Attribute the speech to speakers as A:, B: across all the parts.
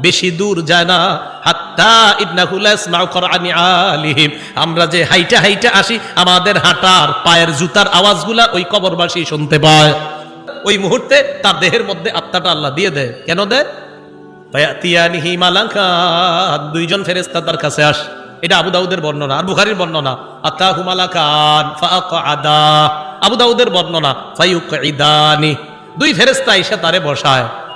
A: বেশি দূর যায় না। হাত্তা আলিহিম। আমরা যে হাইটা হাইটা আসি, আমাদের হাঁটার পায়ের জুতার আওয়াজগুলা ওই কবরবাসী শুনতে পায়। ওই মুহূর্তে তার দেহের মধ্যে আত্মাটা আল্লাহ দিয়ে দেয়। কেন দেয়? দুইজন ফেরেশতা তার কাছে আস। এটা আবু দাউদের বর্ণনা, আর বুখারীর বর্ণনা। আতাহু মালাকান ফাআকআদা আবু দাউদের বর্ণনা ফায়ুকঈদানি দুই ফেরেস্তা এসে তারে বসায়।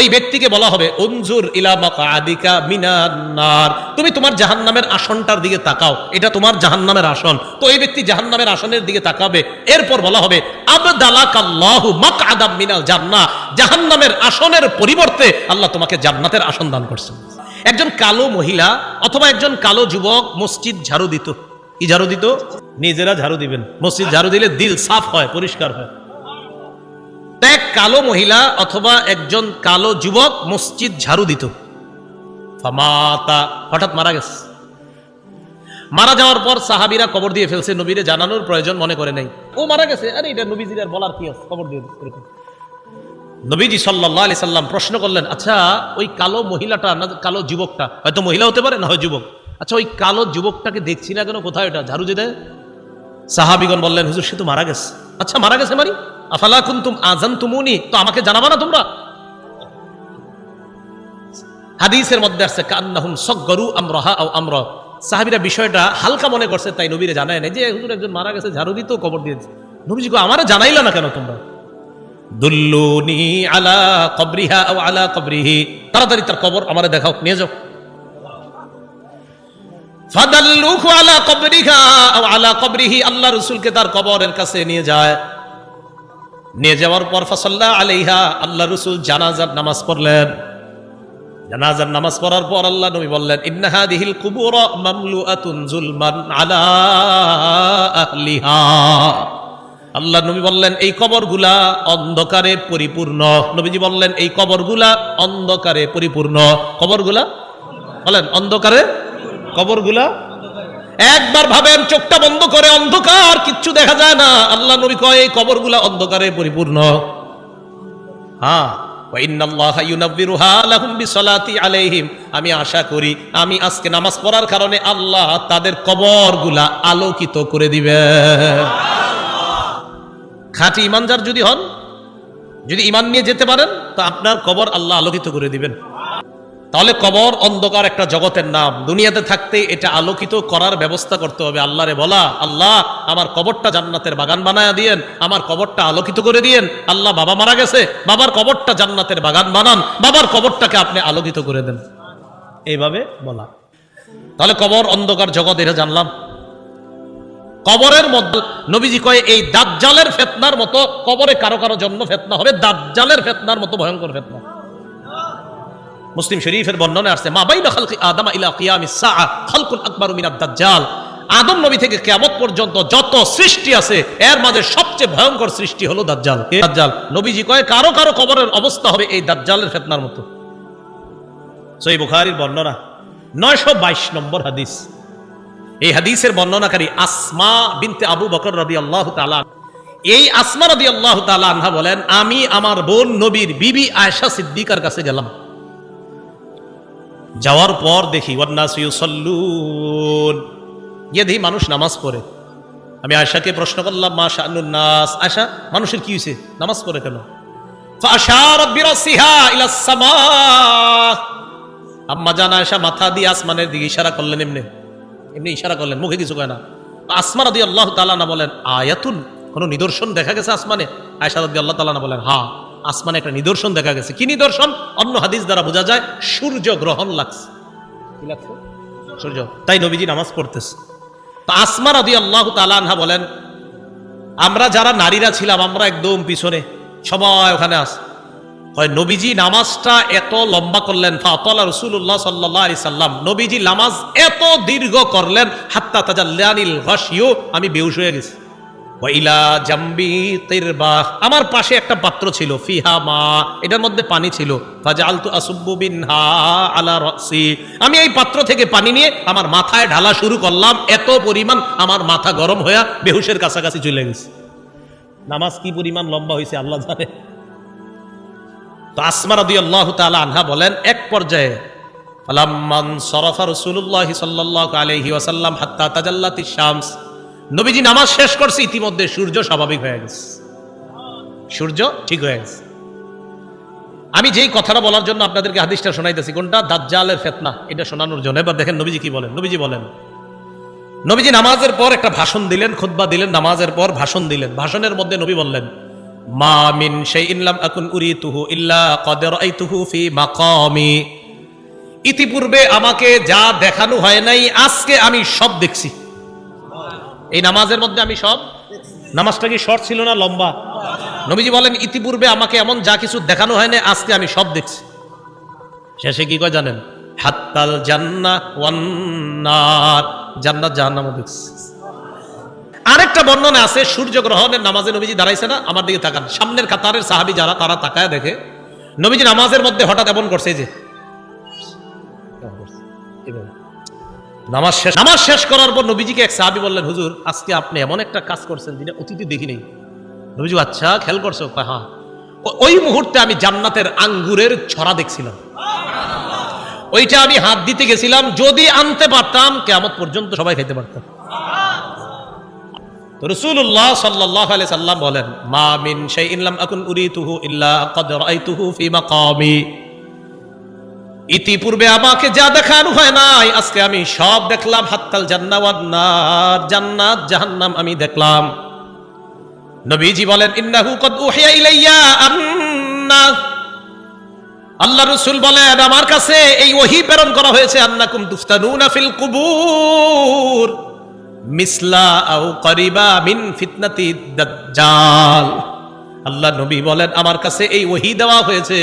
A: ওই ব্যক্তিকে বলা হবে অনজুর ইলা মাকাদিকা মিনান তুমি তোমার জাহান্নামের আসনটার দিকে তাকাও, এটা তোমার জাহান্নামের আসন। তো এই ব্যক্তি জাহান্নামের আসনের দিকে তাকাবে, এরপর বলা হবে মাকআদাম মিনাল জাহান্নামের আসনের পরিবর্তে আল্লাহ তোমাকে জান্নাতের আসন দান করছেন। একজন কালো মহিলা অথবা একজন কালো যুবক মসজিদ ঝাড়ু দিত। কি ঝাড়ু দিত? নিজেরা ঝাড়ু দিবেন। মসজিদ ঝাড়ু দিলে দিল সাফ হয়, পরিষ্কার হয়। এক কালো মহিলা অথবা একজন কালো যুবক মসজিদ ঝাড়ু দিত। ফামাতা হঠাৎ মারা গেছে। মারা যাওয়ার পর সাহাবিরা কবর দিয়ে ফেলছে, নবীরে জানানোর প্রয়োজন মনে করে নাই। ও মারা গেছে, আরে এটা নবীজির আর বলার কি আছে? কবর দিয়ে। নবীজি সাল্লাহ আলি সাল্লাম প্রশ্ন করলেন আচ্ছা ওই কালো মহিলাটা না, কালো যুবকটা, হয়তো মহিলা হতে পারে না, হয় যুবক। আচ্ছা ওই কালো যুবকটাকে দেখছি না কেন, কোথায় এটা ঝাড়ু যে দেয় সাহাবিগণ বললেন, হুজুর, সে তো মারা গেছে। আচ্ছা মারা গেছে মানে? আফালা কুন্তুম আজান তুমুনি তো আমাকে জানাবা না তোমরা? হাদিসের মধ্যে কান্নাহুম সগরু আমরাহা আও আমরা। সাহাবিরা বিষয়টা হালকা মনে করছে, তাই নবীরে জানায় যে, হুজুর, একজন মারা গেছে, ঝাড়ু দিতেও কবর দিয়েছে। নবীজি আমারে জানাইলা না কেন তোমরা? দুল্লুনি আলা কবরিহা আও আলা কবরিহি। তাড়াতাড়ি তার কবর আমারে দেখাও, নিয়ে যাও। ফাদাল্লুহু আলা কবরিহা আও আলা কবরিহি। আল্লাহ রাসূলকে তার কবরের কাছে নিয়ে যায়। নিয়ে যাওয়ার পর ফাসাল্লা আলাইহা, আল্লাহ রাসূল জানাজার নামাজ পড়লেন। জানাজার নামাজ পড়ার পর আল্লাহ নবী বললেন, ইন্না হাদিহিল কুবুর মামলুআতুন জুলমান আলা আহলিহা। আল্লাহ নবী বললেন, এই কবরগুলা অন্ধকারে পরিপূর্ণ। নবীজি বললেন, এই কবরগুলা অন্ধকারে পরিপূর্ণ। কবরগুলা? বলেন, অন্ধকারে কবরগুলা একবার ভাবেন, চোখটা বন্ধ করে অন্ধকার, কিচ্ছু দেখা যায় না। আল্লাহ নবী কয়, এই কবরগুলা অন্ধকারে পরিপূর্ণ। হ্যাঁ আমি আশা করি, আমি আজকে নামাজ পড়ার কারণে আল্লাহ তাদের কবরগুলা আলোকিত করে দিবে। খাঁটি ইমানদার যদি হন, যদি ইমান নিয়ে যেতে পারেন, তো আপনার কবর আল্লাহ আলোকিত করে দিবেন। তাহলে কবর, অন্ধকার একটা জগতের নাম। দুনিয়াতে থাকতে এটা আলোকিত করার ব্যবস্থা করতে হবে। আল্লাহরে বলা, আল্লাহ, আমার কবরটা জান্নাতের বাগান বানায় দিয়েন, আমার কবরটা আলোকিত করে দিয়েন। আল্লাহ বাবা মারা গেছে, বাবার কবরটা জান্নাতের বাগান বানান, বাবার কবরটাকে আপনি আলোকিত করে দেন। এইভাবে বলা। তাহলে কবর, অন্ধকার জগৎ, এটা জানলাম। কবরের মধ্যে নবীজি কয়ে, এই দাঁত জালের ফেতনার মতো কবরে কারও কারও জন্ম ফেতনা হবে। দাঁত জালের ফেতনার মতো ভয়ঙ্কর ফেতনা। মুসলিম শরীফের বর্ণনা আসছে, মা বাইনা খালকি আদম ইলা কিয়ামিস সাআ খালকুল আকবারু মিনাদ দাজ্জাল। আদম নবী থেকে কিয়ামত পর্যন্ত যত সৃষ্টি আছে, এর মাঝে সবচেয়ে ভয়ঙ্কর সৃষ্টি হলো দাজ্জাল। কে দাজ্জাল? নবীজি কয়, কারও কারও কবরের অবস্থা হবে এই দাজ্জালের ফেতনার মতো। সই বুখারীর বর্ণনা 922 নম্বর হাদিস। এই হাদিসের বর্ণনাকারী আসমা বিনতে আবু বকর রাদিয়াল্লাহু তাআলা এই আসমা রাদিয়াল্লাহু তাআলা আনহা বলেন, আমি আমার বোন নবীর বিবি আয়েশা সিদ্দিকার কাছে গেলাম। যাওয়ার পর দেখি ওয়ান্নাসুসল্লুন গিয়ে দেখি মানুষ নামাজ পড়ে। আমি আশাকে প্রশ্ন করলাম, মা নাস? আশা মানুষের কি হয়েছে নামাজ পড়ে কেন? আম্মা জানা আশা মাথা দিয়ে আসমানের দিকে ইশারা করলেন এমনি। এমনি ইশারা করলেন, মুখে কিছু কয় না। আসমান আদি আল্লাহ তালা না বলেন, আয়াতুন? কোনো নিদর্শন দেখা গেছে আসমানে? আয়সা রদি আল্লাহ তালা বলেন হা আসমানে একটা নিদর্শন দেখা গেছে। কি নিদর্শন? অন্য হাদিস দ্বারা বোঝা যায়, সূর্য গ্রহণ লাগছে। সূর্য। তাই নবীজি নামাজ পড়তেছে। তা আসমা রাদি আল্লাহ তালা বলেন, আমরা যারা নারীরা ছিলাম, আমরা একদম পিছনে, সবাই ওখানে আস হয় নবীজি নামাজটা এত লম্বা করলেন। ফাতলা রসুল্লাহ সাল্লাহ আলি সাল্লাম, নবীজি নামাজ এত দীর্ঘ করলেন, হাত্তা তাজা তাজাল্লানিল ঘসিও আমি বেউস হয়ে গেছি। ওয়াইলা জাম্বি তিরবাহ। আমার পাশে একটা পাত্র ছিল, ফিহা মা, এটার মধ্যে পানি ছিল। ফাজালতু আসুব্বু বিনহা আলা রাসি। আমি এই পাত্র থেকে পানি নিয়ে আমার মাথায় ঢালা শুরু করলাম, এত পরিমাণ আমার মাথা গরম হয়ে বেহুশের কাছাকাছি চলে গেছে। নামাজ কি পরিমাণ লম্বা হয়েছে আল্লাহ জানে। তো আসমা রাদি আল্লাহ তালা আনহা বলেন, এক পর্যায়ে, ফালাম্মান সরফা রসুল্লাহ সাল্লাহ আলহি ওয়াসাল্লাম হাত্তা তাজাল্লাতি শামস নবীজি নামাজ শেষ করছে, ইতিমধ্যে সূর্য স্বাভাবিক হয়ে গেছে। সূর্য ঠিক হয়ে গেছে। আমি যেই কথাটা বলার জন্য আপনাদেরকে হাদিসটা শোনাইতেছি, কোনটা? দাজ্জালের ফেতনা, এটা শোনানোর জন্য। এবার দেখেন নবীজি কি বলেন? নবীজি বলেন, নবীজি নামাজের পর একটা ভাষণ দিলেন, খুতবা দিলেন, নামাজের পর ভাষণ দিলেন। ভাষণের মধ্যে নবী বললেন, মা মিন শাইইন আকুন উরিতুহু ইল্লা ক্বাদ রাআইতুহু ফি মাকামি। ইতিপূর্বে আমাকে যা দেখানো হয় নাই, আজকে আমি সব দেখছি। এই নামাজের মধ্যে আমি সব নামাজটা কি শর্ট ছিল না লম্বা? নবীজি বলেন, ইতিপূর্বে আমাকে এমন যা কিছু দেখানো হয়নি, আজকে আমি সব দেখছি। শেষে কি কয় জানেন? হাত্তাল জান্না ওয়ান্নার। জান্নাত জাহান্নামও দেখছি। আরেকটা বর্ণনা আছে সূর্য গ্রহণের নামাজে নবীজি দাঁড়াইছে না, আমার দিকে তাকান। সামনের কাতারের সাহাবি যারা, তারা তাকায় দেখে। নবীজি নামাজের মধ্যে হঠাৎ এমন করছে যে। নামাজ শেষ নামাজ শেষ করার পর নবীজিকে এক সাহাবি বললেন, হুজুর, আজকে আপনি এমন একটা কাজ করছেন যেটা দেখি নেই নবীজি আচ্ছা খেয়াল করছ? হ্যাঁ। ওই মুহূর্তে আমি জান্নাতের আঙ্গুরের ছড়া দেখছিলাম। ওইটা আমি হাত দিতে গেছিলাম, যদি আনতে পারতাম কেমন পর্যন্ত সবাই খেতে পারতাম রসুল্লাহ সাল্লাহ আলাইহি সাল্লাম বলেন, মা মিন শাইইন লাম আকুন উরিতুহু ইল্লা ক্বাদ রাআইতুহু ফি মাকামি। ইতিপূর্বে আমাকে যা দেখানো হয় নাই, আজকে আমি সব দেখলাম, হাত্তাল জান্নাত নার জান্নাত, জাহান্নাম আমি দেখলাম। নবীজি বলেন, ইন্নাহু কদ উহিয়া ইলাইয়া আন্না। আল্লাহ রসুল বলেন, আমার কাছে এই ওহি প্রেরণ করা হয়েছে, আন্নাকুম তুফতানুনা ফিল কুবুর, মিসলা আও করিবা মিন ফিতনাতি দাজ্জাল। আল্লাহ নবী বলেন, আমার কাছে এই ওহি দেওয়া হয়েছে।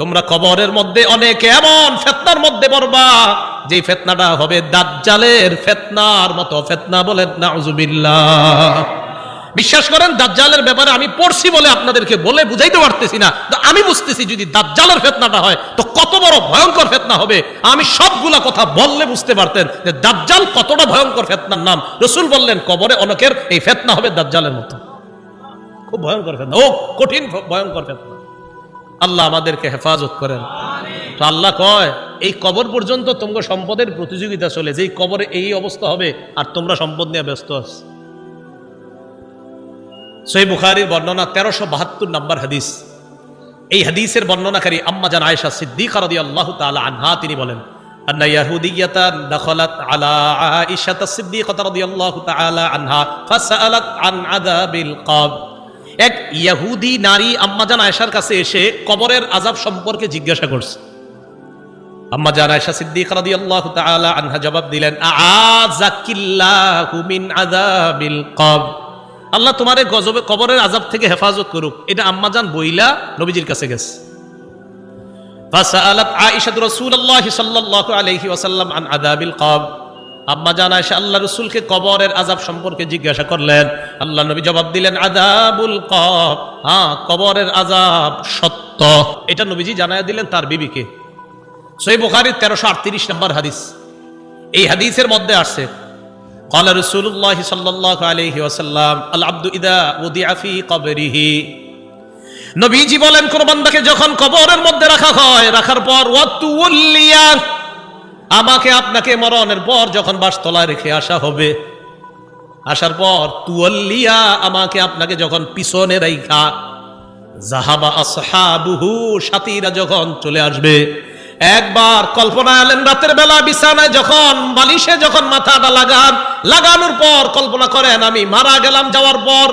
A: তোমরা কবরের মধ্যে অনেক এমন ফেতনার মধ্যে পড়বা যে ফেতনাটা হবে দাজ্জালের ফেতনার মতো ফেতনা বলেন, নাউজুবিল্লাহ। বিশ্বাস করেন, দাজ্জালের ব্যাপারে আমি পড়ছি বলে আপনাদেরকে বলে বুঝাইতে পারতেছি না। তো আমি বুঝতেছি যদি দাজ্জালের ফেতনাটা হয়, তো কত বড় ভয়ঙ্কর ফেতনা হবে। আমি সবগুলা কথা বললে বুঝতে পারতেন যে দাজ্জাল কতটা ভয়ঙ্কর ফেতনার নাম। রসুল বললেন, কবরে অনেকের এই ফেতনা হবে দাজ্জালের মতো। খুব ভয়ঙ্কর ফেতনা। ও, কঠিন ভয়ঙ্কর ফেতনা। আল্লাহ আমাদেরকে হেফাজত করেন। তো আল্লাহ কয়, এই কবর পর্যন্ত তোমরা সম্পদের প্রতিযোগিতা চলে, যেই কবরে এই অবস্থা হবে, আর তোমরা সম্পদ নিয়ে ব্যস্ত আস সই বুখারির বর্ণনা তেরোশো বাহাত্তর নাম্বার হাদিস। এই হাদিসের বর্ণনাকারী আম্মা জান আয়েশা সিদ্দিকা রাদি আল্লাহ তালা আনহা, তিনি বলেন, আন্না ইয়াহুদিয়াতা দখলাত আলা আয়েশা সিদ্দিকা রাদি আল্লাহ আনহা, ফাসআলাত আন আদাবিল কব। এক ইহুদি নারী আম্মাজান আয়েশার কাছে এসে কবরের আযাব সম্পর্কে জিজ্ঞাসা করছে। আম্মাজান আয়েশা সিদ্দিকা রাদিয়াল্লাহু তাআলা আনহা জবাব দিলেন আযাকিল্লাহু মিন আযাবিল কবর। আল্লাহ তোমার গজবে, কবরের আজাব থেকে হেফাজত করুক। এটা আম্মাজান বইলা নবীজির কাছে গেছে। ফাসাআলাত আয়েশা রাসূলুল্লাহ সাল্লাল্লাহু আলাইহি ওয়াসাল্লাম আন আযাবিল কবর। আম্মা জান আয়েশা আল্লাহ রাসূলকে কবরের আযাব সম্পর্কে জিজ্ঞাসা করলেন আল্লাহ নবী জবাব দিলেন আযাবুল কবর হ্যাঁ কবরের আযাব সত্য এটা নবীজি জানায়া দিলেন তার বিবিকে সহিহ বুখারীর 1338 নম্বর হাদিস এই হাদিসের মধ্যে আসছে قال رسول الله صلى الله عليه وسلم العبد اذا وضع في قبره নবীজি বলেন কোন বান্দাকে যখন কবরের মধ্যে রাখা হয় রাখার পর ওয়াতুল্লিয়া আমাকে আপনাকে মরণের পর যখন বাসতলায় রেখে আসা হবে, আসার পর তুয়াল্লিয়া আমাকে আপনাকে যখন পিছনে রাইখা জাহাবা আসহাবুহু সাথীরা যখন চলে আসবে, একবার কল্পনা এলেন রাতের বেলা বিছানায় যখন, বালিশে যখন মাথাটা লাগান, লাগানোর পর কল্পনা করেন, আমি মারা গেলাম যাওয়ার পর,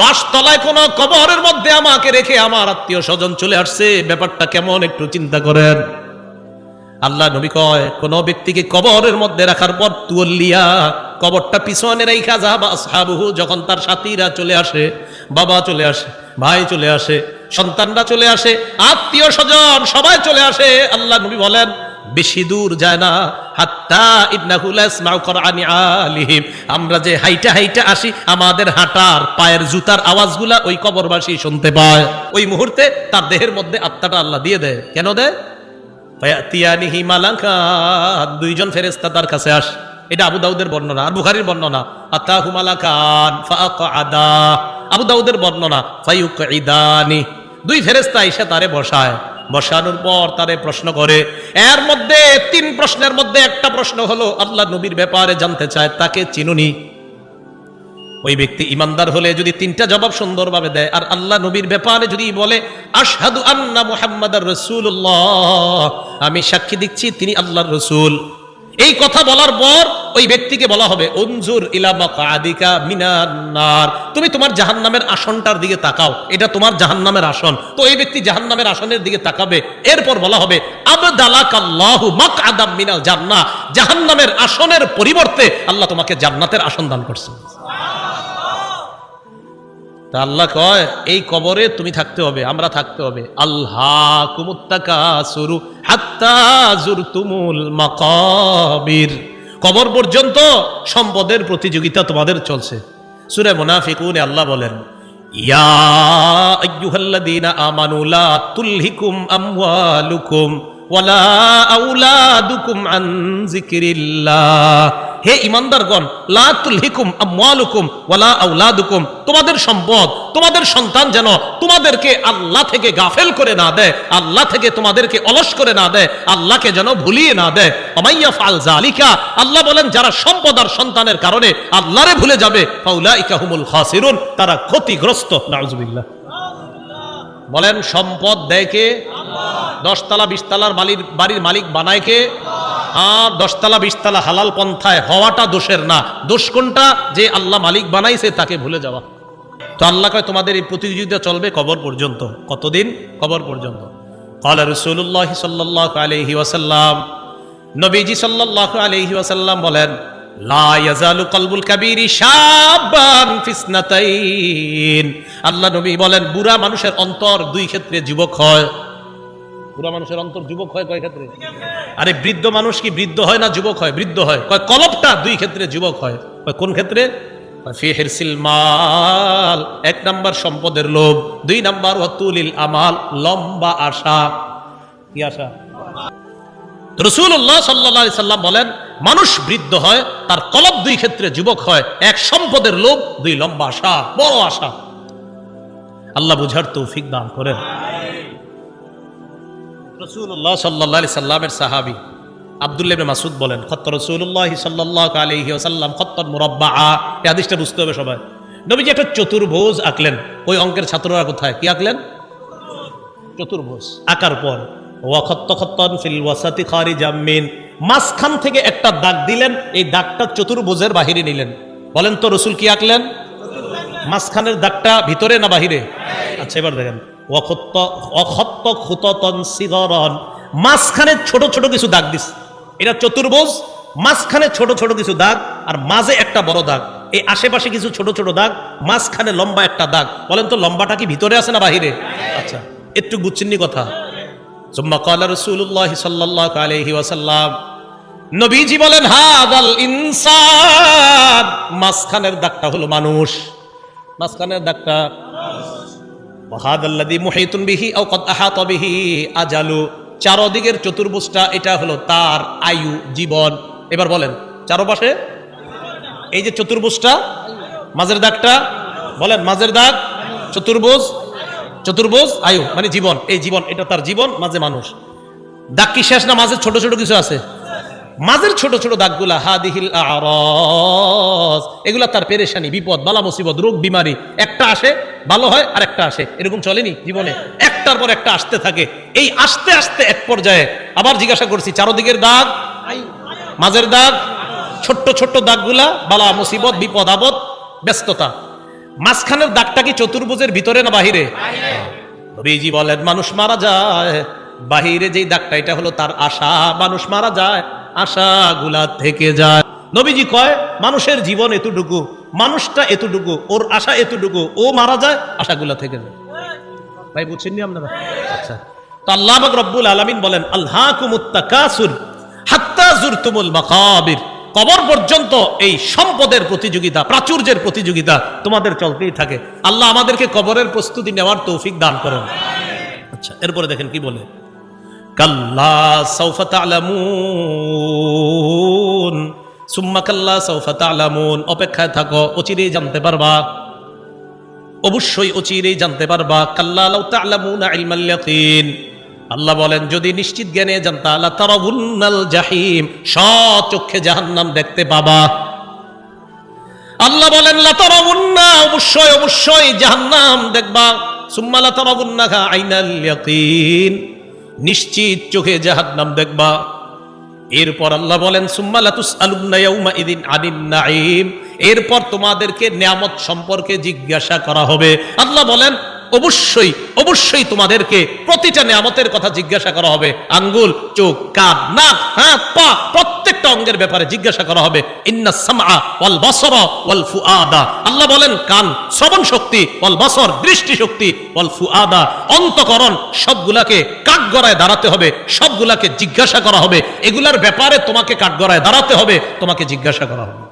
A: বাসতলায় কোন কবরের মধ্যে আমাকে রেখে আমার আত্মীয় স্বজন চলে আসছে, ব্যাপারটা কেমন একটু চিন্তা করেন। আল্লাহ নবী কয়, কোন ব্যক্তিকে কবরের মধ্যে রাখার পর তুল্লিয়া কবরটা পিছনে রেখা যাবা আসহাবুহু, যখন তার সাথীরা চলে আসে, বাবা চলে আসে, ভাই চলে আসে, সন্তানরা চলে আসে, আত্মীয় স্বজন সবাই চলে আসে, আল্লাহ নবী বলেন, বেশি দূর যায় না, হাত্তা আলিহিম। আমরা যে হাইটা হাইটা আসি, আমাদের হাঁটার পায়ের জুতার আওয়াজগুলা ওই কবরবাসী শুনতে পায়। ওই মুহূর্তে তার দেহের মধ্যে আত্মাটা আল্লাহ দিয়ে দেয়। কেন দেয়? ফায়াতিয়ানিহি মালাকান দুইজন ফেরেশতা তার কাছে আস। এটা আবু দাউদের বর্ণনা, আর বুখারীর বর্ণনা। আতাহু মালাকান ফাআকআদা আবু দাউদের বর্ণনা, ফায়ুকঈদানি। দুই ফেরেশতা এসে তারে বসায়। বসানোর পর তারে প্রশ্ন করে, এর মধ্যে তিন প্রশ্নের মধ্যে একটা প্রশ্ন হলো, আল্লাহ নবীর ব্যাপারে জানতে চায়, তাকে চিনুনি। ওই ব্যক্তি ইমানদার হলে যদি তিনটা জবাব সুন্দরভাবে দেয়, আর আল্লাহ নবীর ব্যাপারে যদি বলে, আশহাদু আন্না মুহাম্মাদার রাসূলুল্লাহ আমি সাক্ষী দিচ্ছি তিনি আল্লাহর রসুল। এই কথা বলার পর ওই ব্যক্তিকে বলা হবে অনজুর ইলা মাকাদিকা মিনান তুমি তোমার জাহান্নামের আসনটার দিকে তাকাও, এটা তোমার জাহান্নামের আসন। তো এই ব্যক্তি জাহান্নামের আসনের দিকে তাকাবে, এরপর বলা হবে, আবদালাকাল্লাহু মাকআদাম মিনাল জান্নাহ জাহান্নামের আসনের পরিবর্তে আল্লাহ তোমাকে জান্নাতের আসন দান করছেন। তা আল্লাহ কয়, এই কবরে তুমি থাকতে হবে, আমরা থাকতে হবে। আল্লাহ কুমুত্তাকা সুরু হাত্তা জুরতুমুল মাকাবির। কবর পর্যন্ত সম্পদের প্রতিযোগিতা তোমাদের চলছে। সুরে মুনাফিকুনে, আল্লাহ বলেন, ইয়া আইয়ুহাল্লাযীনা আমানু লা তুলহিকুম আমওয়ালুকুম ওয়ালা আউলাদুকুম আন যিকরিল্লাহ। হে ইমানদারগণ, লা তুলহিকুম আমওয়ালুকুম ওয়ালা আউলাদুকুম তোমাদের সম্পদ, তোমাদের সন্তান যেন তোমাদেরকে আল্লাহ থেকে গাফেল করে না দেয়, আল্লাহ থেকে তোমাদেরকে অলস করে না দেয়, আল্লাহকে যেন ভুলিয়ে না দেয়। অমাইয়া ফাল জালিকা আল্লাহ বলেন, যারা সম্পদ আর সন্তানের কারণে আল্লাহরে ভুলে যাবে, ফাউলাইকা হুমুল খাসিরুন, তারা ক্ষতিগ্রস্ত। নাউজুবিল্লাহ। বলেন, সম্পদ দেয় কে? দশতলা, বিশতলার মালিক বাড়ির মালিক বানায় কে? আর দশতলা, বিশতলা হালাল পন্থায় হওয়াটা দোষের না। দোষ কোনটা? যে আল্লাহ মালিক বানাইছে তাকে ভুলে যাওয়া। তো আল্লাহ কয়, তোমাদের এই প্রতিযোগিতা চলবে কবর পর্যন্ত। কতদিন? কবর পর্যন্ত। কলা রসুল্লাহ সাল্লাহ আলহি ওয়াসাল্লাম। নবীজি সাল্লাহ আলহি ওয়াসাল্লাম বলেন আল্লাহ নবী বলেন, বুড়া মানুষের অন্তর দুই ক্ষেত্রে যুবক হয়। বুড়া মানুষের অন্তর যুবক হয় কয় ক্ষেত্রে? আরে বৃদ্ধ মানুষ কি বৃদ্ধ হয় না যুবক হয়? বৃদ্ধ হয়। কয় কলবটা দুই ক্ষেত্রে যুবক হয়। কোন ক্ষেত্রে? মাল। এক নাম্বার সম্পদের লোভ, দুই নাম্বার ওয়াতুলিল আমাল। লম্বা আশা। কি আশা? রসুল্লাহ সাল্লা সাল্লাম বলেন, মানুষ বৃদ্ধ হয়, তার কলব দুই ক্ষেত্রে যুবক হয়। এক সম্পদের লোভ, দুই লম্বা আশা। বড় আশা। আল্লাহ বুঝার তৌফিক দান করেন। রসুল্লাহ সাল্লাহ সাল্লামের সাহাবি মাসুদ বলেন, খত্ত রসুল্লাহ সাল্লাহ আলহি খত্তর মুরব্বা এই আদিসটা বুঝতে হবে সবাই। নবীজি একটা চতুর্ভুজ আঁকলেন। ওই অঙ্কের ছাত্ররা কোথায়? কি আঁকলেন? চতুর্ভুজ। আঁকার পর ওয়াখত্ত খত্তন ফিল ওয়াসাতি খারি জামিন মাঝখান থেকে একটা দাগ দিলেন, এই দাগটা চতুর্ভুজের বাহিরে নিলেন। বলেন তো, রসুল কি আঁকলেন? মাঝখানের দাগটা ভিতরে না বাহিরে? আচ্ছা এবার দেখেন। অখত্ত খুততন সিগরন। মাঝখানে ছোট ছোট কিছু দাগ দিস। এটা চতুর্ভুজ, মাঝখানে ছোট ছোট কিছু দাগ, আর মাঝে একটা বড় দাগ। এই আশেপাশে কিছু ছোট ছোট দাগ, মাঝখানে লম্বা একটা দাগ। বলেন তো, লম্বাটা কি ভিতরে আছে না বাহিরে? আচ্ছা একটু বুঝছেননি কথা। সুম্মা কালা রাসূলুল্লাহ সাল্লাল্লাহু আলাইহি ওয়াসাল্লাম, নবীজি বলেন হাদাল ইনসান। মাঝখানের দাগটা হলো মানুষ। মাঝখানের দাগটা ওয়াহাদাল্লাযী মুহিতুন বিহি আও কদ আহাতা বিহি আজালু। চারদিকের চতুর্ভুজটা এটা হলো তার আয়ু, জীবন। এবার বলেন, চারপাশে এই যে চতুর্ভুজটা, মাঝের দাগটা, বলেন, মাঝের দাগ, চতুর্ভুজ চতুর্ভুজ, আয়ু মানে জীবন। এই জীবন, এটা তার জীবন, মাঝে মানুষ। দাগ কি শেষ না মাঝে ছোট ছোট কিছু আছে? মাঝের ছোট ছোট দাগগুলা, হাদিহিল আরস এগুলা তার পেরেশানি, বিপদ, বালা মুসিবত, রোগ, বিমারি, একটা আসে, ভালো হয় আর একটা আসে। এরকম চলেনি জীবনে? একটার পর একটা আসতে থাকে। এই আসতে আসতে এক পর্যায়ে আবার জিজ্ঞাসা করছি, চারোদিকের দাগ, মাঝের দাগ, ছোট্ট ছোট্ট দাগগুলা, বালা মুসিবত, বিপদ, আপদ, ব্যস্ততা। মাঝখানের দাগটা কি চতুর্ভুজের ভিতরে না বাহিরে? নবীজি বলেন, মানুষ মারা যায়। বাহিরে যেই দাগটা, এটা হলো তার আশা, মানুষ মারা যায়। আশাগুলা থেকে যায়। নবীজি কয়, মানুষের জীবন এতটুকু, মানুষটা এতটুকু, ওর আশা এতটুকু, ও মারা যায়, আশাগুলা থেকে যায়। ভাই বুঝছেননি আপনারা? আচ্ছা। তো আল্লাহ রব্বুল আলামিন বলেন আল্লাহকুমুত্তাকাসুর হাত্তা জুরতুমুল মাকাবির। কবর পর্যন্ত এই সম্পদের প্রতিযোগিতা, প্রাচুর্যের প্রতিযোগিতা তোমাদের চলতেই থাকে। আল্লাহ আমাদেরকে কবরের প্রস্তুতি নেওয়ার তৌফিক দান করেন। আচ্ছা এরপরে দেখেন কি বলে। কাল্লা সৌফা তালামুন। সুম্মা কাল্লা সৌফা তালামুন। অপেক্ষায় থাকো, অচিরেই জানতে পারবা। অবশ্যই অচিরেই জানতে পারবা। কাল্লা লাউ তা'লামুনা ইলমাল আল্লাহ বলেন, যদি নিশ্চিত জ্ঞানে জানতা, লা তারাবুন্নাল জাহিম সচক্ষে জাহান্নাম দেখতে পাবা। আল্লাহ বলেন, লা তারাবুন্না, অবশ্যই অবশ্যই জাহান্নাম দেখবা। সুম্মা লা তারাবুন্নাহা আইনাল ইয়াকিন। নিশ্চিত চোখে জাহাদ নাম দেখবা। এরপর আল্লাহ বলেন এরপর তোমাদেরকে নিয়ামত সম্পর্কে জিজ্ঞাসা করা হবে। আল্লাহ বলেন, অবশ্যই অবশ্যই তোমাদেরকে প্রতিটা নিয়ামতের কথা জিজ্ঞাসা করা হবে। আঙ্গুল, চোখ, কান, নাক, হাত, পা প্রত্যেকটা অঙ্গের ব্যাপারে জিজ্ঞাসা করা হবে, ইন্না সামআ ওয়াল বসর ওয়াল ফুআদা। আল্লাহ বলেন, কান, শ্রবণ শক্তি, ওয়াল বসর, দৃষ্টি শক্তি, ওয়াল ফুআদা, অন্তকরণ, সবগুলাকে কাঠগড়ায় দাঁড়াতে হবে, সবগুলাকে জিজ্ঞাসা করা হবে। এগুলার ব্যাপারে তোমাকে কাঠগড়ায় দাঁড়াতে হবে, তোমাকে জিজ্ঞাসা করা হবে।